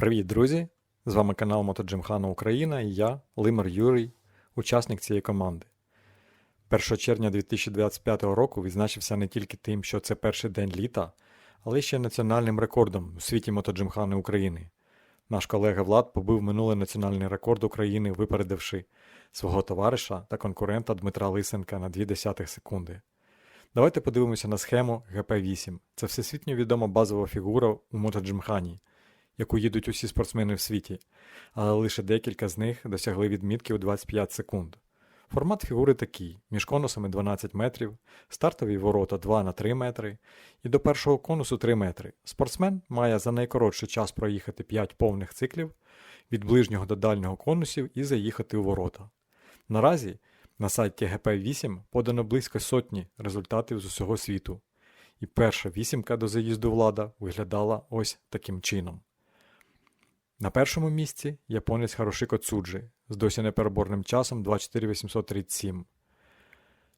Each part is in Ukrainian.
Привіт, друзі! З вами канал MotoGymkhana Україна і я, Лимер Юрій, учасник цієї команди. 1 червня 2025 року відзначився не тільки тим, що це перший день літа, але ще національним рекордом у світі MotoGymkhana України. Наш колега Влад побив минулий національний рекорд України, випередивши свого товариша та конкурента Дмитра Лисенка на 0,2 секунди. Давайте подивимося на схему GP8. Це всесвітньо відома базова фігура у MotoGymkhana яку їдуть усі спортсмени в світі, але лише декілька з них досягли відмітки у 25 секунд. Формат фігури такий: між конусами 12 метрів, стартові ворота 2 на 3 метри і до першого конусу 3 метри. Спортсмен має за найкоротший час проїхати 5 повних циклів від ближнього до дальнього конусів і заїхати у ворота. Наразі на сайті GP8 подано близько сотні результатів з усього світу. І перша вісімка до заїзду влада виглядала ось таким чином. На першому місці японець Харошико Цуджи з досі непереборним часом 24837.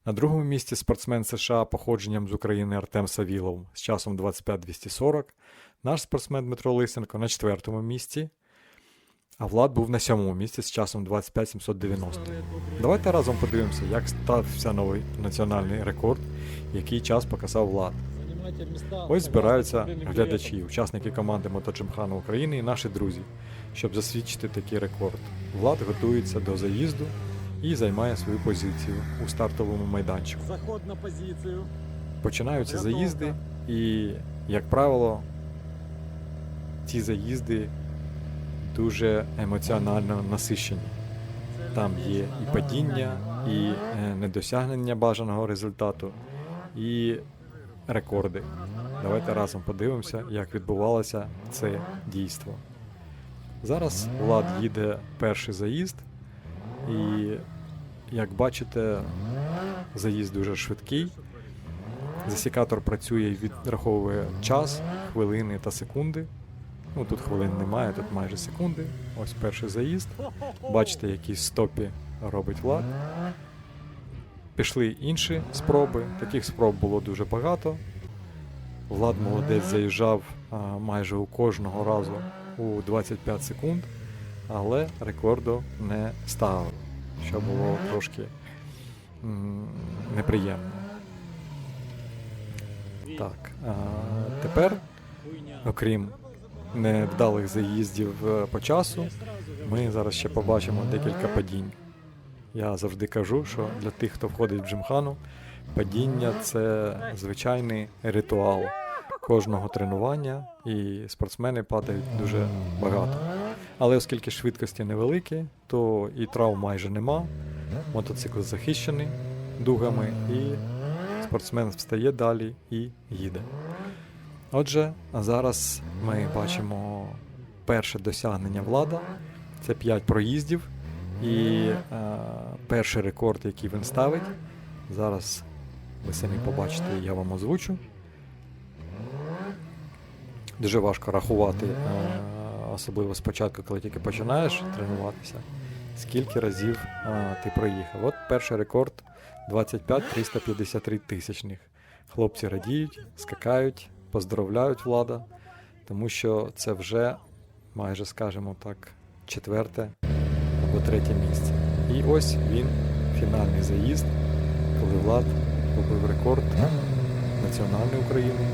На другому місці спортсмен США походженням з України Артем Савілов з часом 25240. Наш спортсмен Дмитро Лисенко на четвертому місці. А Влад був на сьомому місці з часом 25790. Давайте разом подивимося, як стався новий національний рекорд, який час показав Влад. Ось збираються глядачі, учасники команди MotoGymkhana України і наші друзі, щоб засвідчити такий рекорд. Влад готується до заїзду і займає свою позицію у стартовому майданчику. Заход на позицію. Починаються заїзди, і, як правило, ці заїзди дуже емоціонально насищені. Там є і падіння, і е, недосягнення бажаного результату, і рекорди. Давайте разом подивимося, як відбувалося це дійство. Зараз Влад їде перший заїзд, і як бачите, заїзд дуже швидкий. Засікатор працює і відраховує час, хвилини та секунди. Ну тут хвилин немає, тут майже секунди. Ось перший заїзд. Бачите, які стопі робить Влад. Пішли інші спроби. Таких спроб було дуже багато. Влад молодець заїжджав а, майже у кожного разу у 25 секунд, але рекорду не ставив, що було трошки м, неприємно. Так, а, тепер, окрім невдалих заїздів е, по часу, ми зараз ще побачимо декілька падінь. Я завжди кажу, що для тих, хто входить в джимхану, падіння це звичайний ритуал кожного тренування, і спортсмени падають дуже багато. Але оскільки швидкості невеликі, то і травм майже нема. Мотоцикл захищений дугами, і спортсмен встає далі і їде. Отже, а зараз ми бачимо перше досягнення влада. Це 5 проїздів. І е, перший рекорд, який він ставить, зараз ви самі побачите, я вам озвучу. Дуже важко рахувати, е, особливо спочатку, коли тільки починаєш тренуватися, скільки разів е, ти проїхав. От перший рекорд 25 353 тисячних. Хлопці радіють, скакають, поздравляють влада, тому що це вже майже, скажімо так, четверте третє місце. І ось він, фінальний заїзд, коли Влад побив рекорд національної України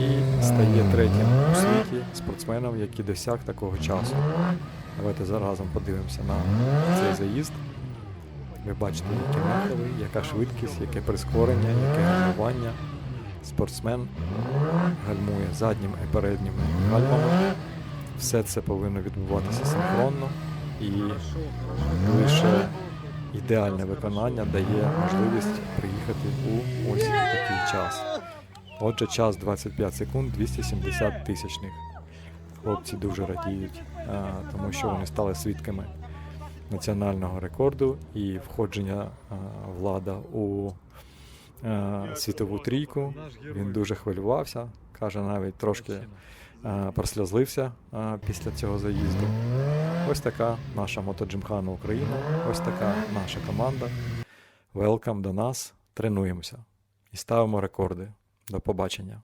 і стає третім у світі спортсменом, який досяг такого часу. Давайте зараз подивимося на цей заїзд. Ви бачите, які нахили, яка швидкість, яке прискорення, яке гальмування. Спортсмен гальмує заднім і переднім гальмами. Все це повинно відбуватися синхронно і лише ідеальне виконання дає можливість приїхати у ось такий час. Отже, час 25 секунд 270 тисячних. Хлопці дуже радіють, тому що вони стали свідками національного рекорду і входження а, влада у світову трійку. Він дуже хвилювався, каже, навіть трошки а, після цього заїзду. Ось така наша мотоджимхана Україна, ось така наша команда. Велкам до нас, тренуємося і ставимо рекорди. До побачення.